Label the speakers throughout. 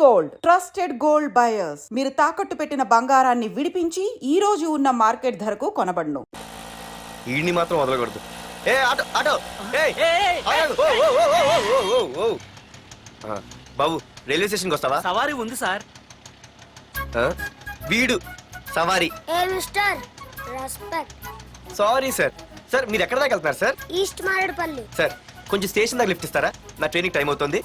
Speaker 1: Gold. Trusted gold buyers. మీరు తాకట్టు పెట్టిన బంగారాన్ని విడిపించి ఈ రోజు ఉన్న మార్కెట్ ధరకు కొనబడును.
Speaker 2: ఈడిని మాత్రం వదలకూడదు. ఏ ఆటో ఆటో. ఏయ్. ఓ, ఓ, ఓ, ఓ, ఓ, ఓ, ఓ, ఓ. ఆ, బాబు రైల్వే స్టేషన్కి వస్తావా?
Speaker 3: సవారీ ఉంది సార్.
Speaker 2: ఆ? వీడు సవారీ.
Speaker 4: ఏ mister? Respect.
Speaker 2: Sorry sir. Sir మీరు ఎక్కడ దాకా వెళ్తున్నారు సార్?
Speaker 4: ఈస్ట్ మారేడుపల్లి.
Speaker 2: సార్ కొంచెం స్టేషన్ దాకా లిఫ్ట్ ఇస్తారా? నా ట్రైనింగ్ టైం అవుతుంది.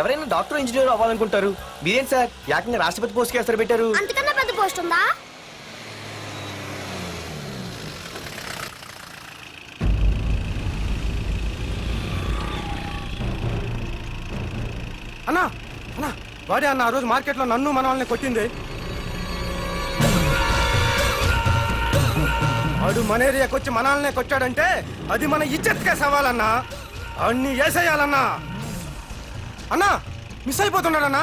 Speaker 2: ఎవరైనా డాక్టర్ ఇంజనీర్ అవ్వాలనుకుంటారు. మీరేం సార్? ఏకంగా రాష్ట్రపతి పోస్ట్కి వేస్తారు పెట్టారు.
Speaker 4: అంతకన్నా పెద్ద పోస్ట్ ఉందా?
Speaker 5: అన్నా అన్నా వాడే అన్న ఆ రోజు మార్కెట్లో నన్ను మన వాళ్ళని కొట్టింది. వాడు మన ఏరియాకి వచ్చి మనల్నే కొట్టాడంటే అది మన ఇజ్జత్కే సవాలన్నా. అన్ని వేసేయాలన్నా. అన్నా మిస్ అయిపోతున్నాడన్నా.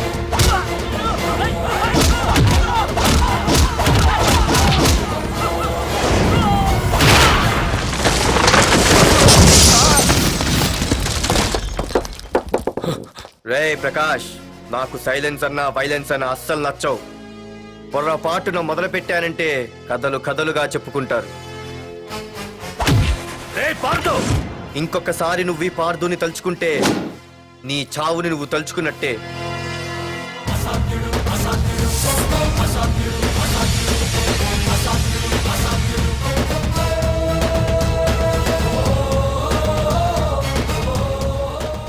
Speaker 2: రే ప్రకాష్ నాకు సైలెన్స్ అన్నా వైలెన్స్ అన్నా అస్సలు నచ్చవు. పొర్రపాటున మొదలు పెట్టానంటే కథలు కథలుగా చెప్పుకుంటారు. ఇంకొకసారి నువ్వు ఈ పార్దుని తలుచుకుంటే నీ చావుని నువ్వు తలుచుకున్నట్టే.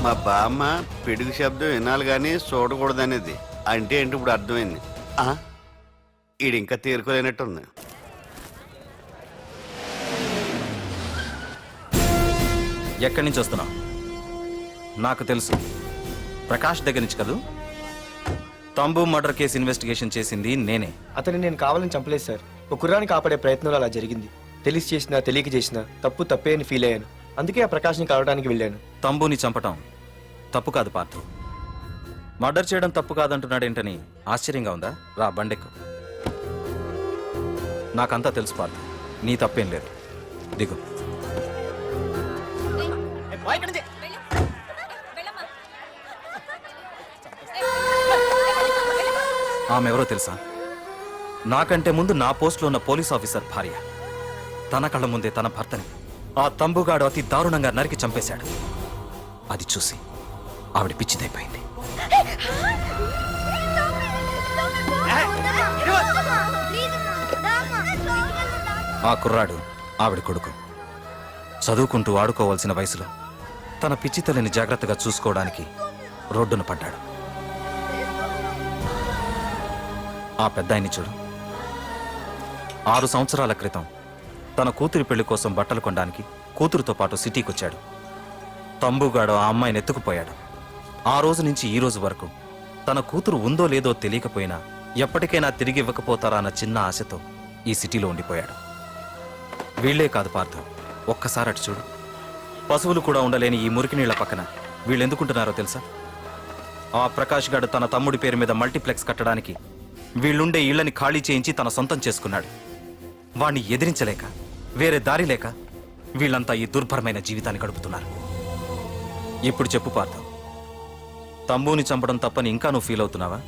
Speaker 6: మా బామ్మ పిడుగు శబ్దం వినాలి కానీ చూడకూడదనేది. అంటే ఏంటి ఇప్పుడు అర్థమైంది? ఆ, ఈడు ఇంకా తీరుకోలేనట్టుంది
Speaker 7: ఎక్కడి నుంచి వస్తున్నావు? నాకు తెలుసు. ప్రకాష్ దగ్గర నుంచి కదూ? తంబు మర్డర్ కేసు ఇన్వెస్టిగేషన్ చేసింది నేనే.
Speaker 2: అతన్ని నేను కావాలని చంపలేదు సార్. ఒక కుర్రాన్ని కాపాడే ప్రయత్నంలో అలా జరిగింది. తెలిసి చేసినా తెలియక చేసినా తప్పు తప్పే అని ఫీల్ అయ్యాను. అందుకే ఆ ప్రకాష్ని కలవడానికి వెళ్ళాను.
Speaker 7: తంబుని చంపటం తప్పు కాదు పార్థు. మర్డర్ చేయడం తప్పు కాదంటున్నాడేంటని ఆశ్చర్యంగా ఉందా? రా బండెక్కు. నాకంతా తెలుసు పార్థు. నీ తప్పేం లేదు. దిగు. ఆమె ఎవరో తెలుసా? నాకంటే ముందు నా పోస్ట్లో ఉన్న పోలీస్ ఆఫీసర్ భార్య. తన కళ్ళ ముందే తన భర్తని ఆ తంబుగాడు అతి దారుణంగా నరికి చంపేశాడు. అది చూసి ఆవిడ పిచ్చిదైపోయింది. ఆ కుర్రాడు ఆవిడ కొడుకు. చదువుకుంటూ ఆడుకోవాల్సిన వయసులో తన పిచ్చి తల్లిని జాగ్రత్తగా చూసుకోవడానికి రోడ్డున పడ్డాడు. ఆ పెద్దాయన్ని చూడు. ఆరు సంవత్సరాల క్రితం తన కూతురి పెళ్ళి కోసం బట్టలు కొనడానికి కూతురుతో పాటు సిటీకి వచ్చాడు తంబుగాడు ఆ అమ్మాయిని ఎత్తుకుపోయాడు. ఆ రోజు నుంచి ఈ రోజు వరకు తన కూతురు ఉందో లేదో తెలియకపోయినా ఎప్పటికైనా తిరిగి ఇవ్వకపోతారా అన్న చిన్న ఆశతో ఈ సిటీలో ఉండిపోయాడు. వీళ్ళే కాదు పార్థ ఒక్కసారి అటు చూడు. పశువులు కూడా ఉండలేని ఈ మురికి నీళ్ళ పక్కన వీళ్ళు ఎందుకుంటున్నారో తెలుసా? ఆ ప్రకాష్ గాడు తన తమ్ముడి పేరు మీద మల్టీప్లెక్స్ కట్టడానికి వీళ్ళుండే ఇళ్ళని ఖాళీ చేయించి తన సొంతం చేసుకున్నాడు. వాణ్ణి ఎదిరించలేక వేరే దారి లేక వీళ్ళంతా ఈ దుర్భరమైన జీవితాన్ని గడుపుతున్నారు. ఇప్పుడు చెప్పు పార్థ తమ్ముని చంపడం తప్పని ఇంకా నువ్వు ఫీల్ అవుతున్నావా?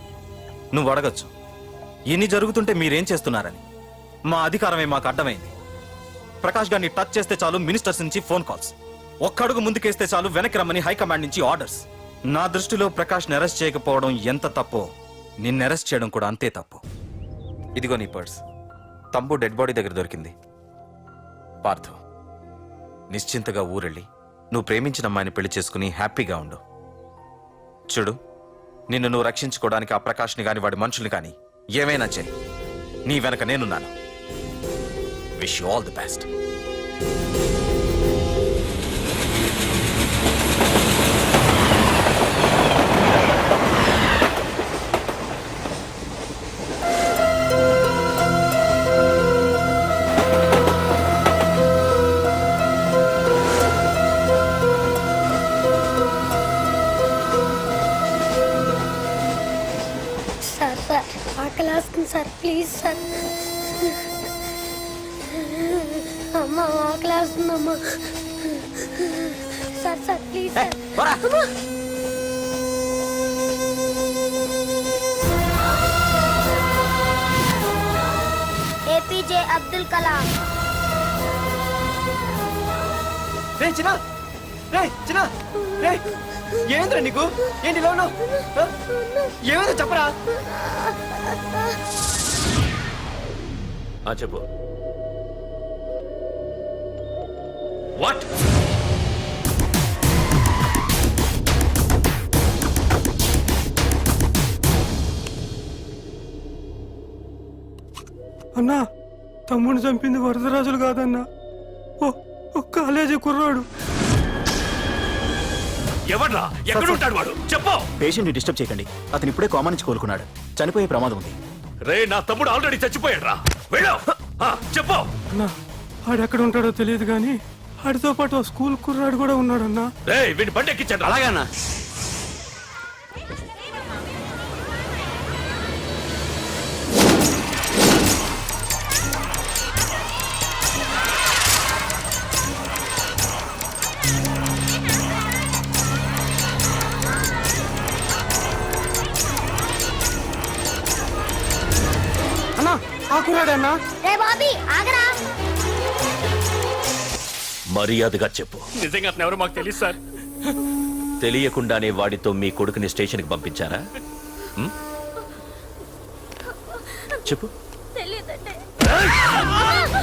Speaker 7: నువ్వు అడగచ్చు. ఇన్ని జరుగుతుంటే మీరేం చేస్తున్నారని. మా అధికారమే మాకు అడ్డమైంది. ప్రకాష్ గారిని టచ్ చేస్తే చాలు మినిస్టర్స్ నుంచి ఫోన్ కాల్స్. ఒక్కడుగు ముందుకేస్తే చాలు వెనక్కి రమ్మని హైకమాండ్ నుంచి ఆర్డర్స్. నా దృష్టిలో ప్రకాష్ని అరెస్ట్ చేయకపోవడం ఎంత తప్పో నిన్ను అరెస్ట్ చేయడం కూడా అంతే తప్పు. ఇదిగో నీ పర్స్. తమ్ము డెడ్ బాడీ దగ్గర దొరికింది. పార్థు నిశ్చింతగా ఊరెళ్ళి నువ్వు ప్రేమించిన అమ్మాయిని పెళ్ళి చేసుకుని హ్యాపీగా ఉండు. చూడు నిన్ను నువ్వు రక్షించుకోవడానికి ఆ ప్రకాష్ని కానీ వాడి మనుషుల్ని కానీ ఏమైనా చేయి నీ వెనక నేనున్నాను. Wish you all the best
Speaker 4: please! APJ Abdul Kalam.
Speaker 2: రే చిన్న. రే చిన్న. రే ఏంద్రా నీకు? ఏంటి ఇలా ఉన్నావు? ఆ? ఏమైందో చెప్పరా?
Speaker 8: ఆ చెప్పు. వాట్?
Speaker 5: అన్నా తమ్ముని చంపింది వరదరాజులు కాదన్నా. ఓ కాలేజీ కుర్రాడు.
Speaker 8: ఎవడ్రా ఎక్కడుంటాడు వాడు? చెప్పు.
Speaker 9: పేషెంట్ డిస్టర్బ్ చేయకండి. అతను ఇప్పుడే కామన్ నుంచి కోలుకున్నాడు. చనిపోయే ప్రమాదం ఉంది.
Speaker 8: రే నా తమ్ముడు ఆల్రెడీ చచ్చిపోయాడు రా వెళ్ళు చెప్పు.
Speaker 5: అన్నా ఆడెక్కడ ఉంటాడో తెలియదు కానీ ఆడితో పాటు స్కూల్ కుర్రాడు కూడా ఉన్నాడన్నా.
Speaker 8: రే వీడి బండి ఎక్కించండి అలాగే
Speaker 5: అన్నా. అన్నా
Speaker 4: రే బాబీ ఆగరా?
Speaker 8: మర్యాదగా చెప్పు.
Speaker 3: నిజంగా అతను ఎవరు మాకు తెలియదు సార్.
Speaker 8: తెలియకుండానే వాడితో మీ కొడుకుని స్టేషన్కి పంపించారా? ఉం? చెప్పు.
Speaker 4: తెలియదంటే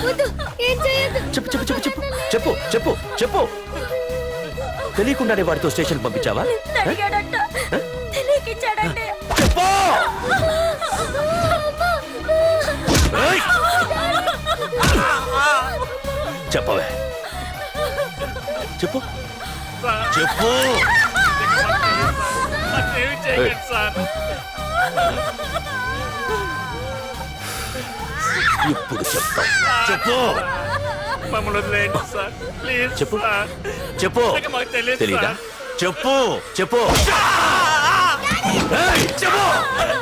Speaker 4: వద్దు ఏం చేయొద్దు.
Speaker 8: చెప్పు చెప్పు చెప్పు చెప్పు చెప్పు చెప్పు చెప్పు. తెలియకుండానే వాడితో స్టేషన్కి పంపించావా?
Speaker 4: అడిగాడంట
Speaker 8: చెప్పు! చెప్పవే. చెప్పు. చెప్పు. ఇప్పుడు చెప్తా చెప్పు. చెప్పు. చెప్పు.
Speaker 3: తెలియదు
Speaker 8: తెలీదా. చెప్పు. చెప్పు. చెప్పు.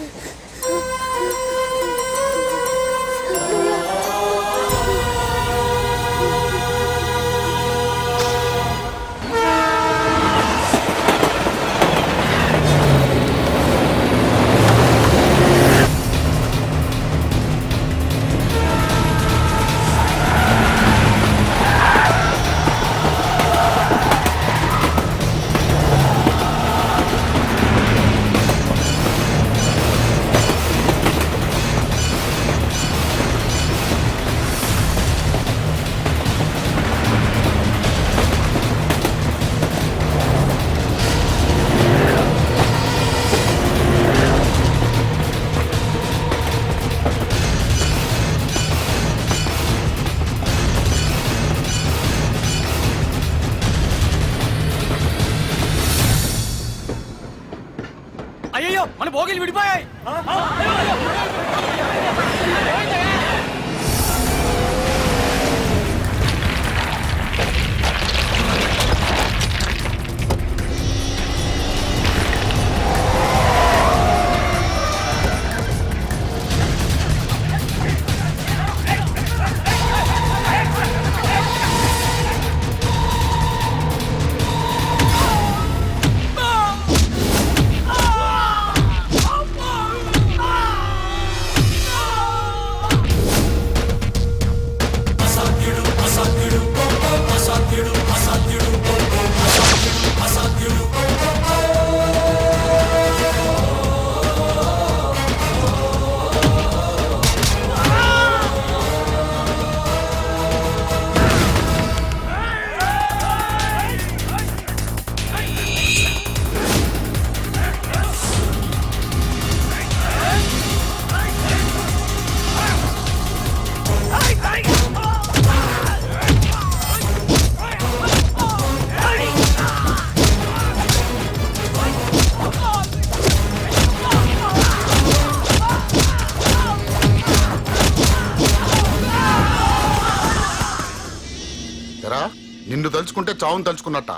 Speaker 10: చావును తలుచుకున్నట్ట?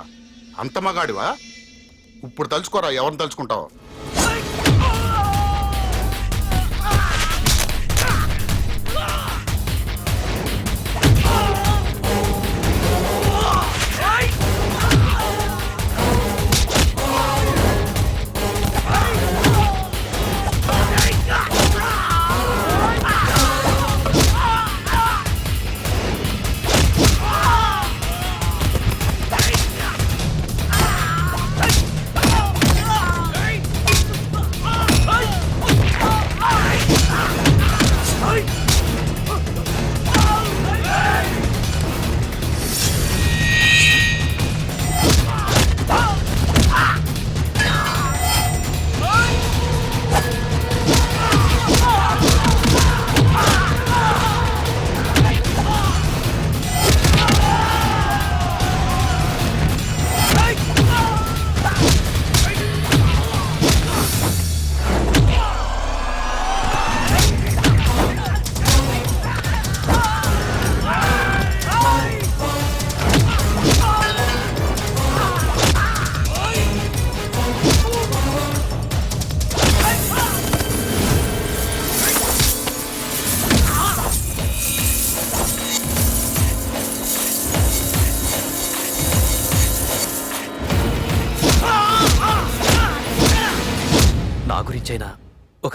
Speaker 10: అంత మగాడివా? ఇప్పుడు తలుచుకోరా ఎవరిని తలుచుకుంటావు?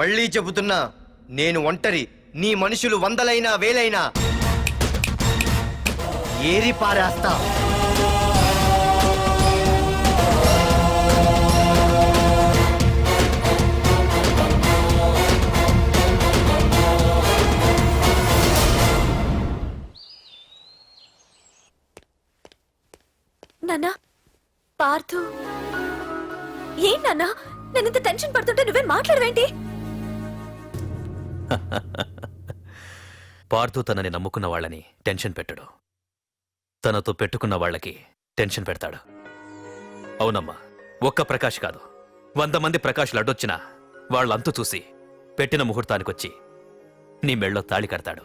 Speaker 2: మళ్ళీ చెబుతున్నా నేను ఒంటరి. నీ మనుషులు వందలైనా వేలైనా. ఏరి పారేస్తా.
Speaker 4: నాన్నా పార్థు. ఏం నాన్నా? నేను ఇంత టెన్షన్ పడుతుంటే నువ్వే మాట్లాడవేంటి?
Speaker 3: పార్థు తనని నమ్ముకున్న వాళ్ళని టెన్షన్ పెట్టడు. తనతో పెట్టుకున్న వాళ్ళకి టెన్షన్ పెడతాడు. అవునమ్మా ఒక్క ప్రకాష్ కాదు. వంద మంది ప్రకాష్ లడ్డొచ్చినా వాళ్ళంతు చూసి పెట్టిన ముహూర్తానికొచ్చి నీ మెళ్ళో తాళి కడతాడు.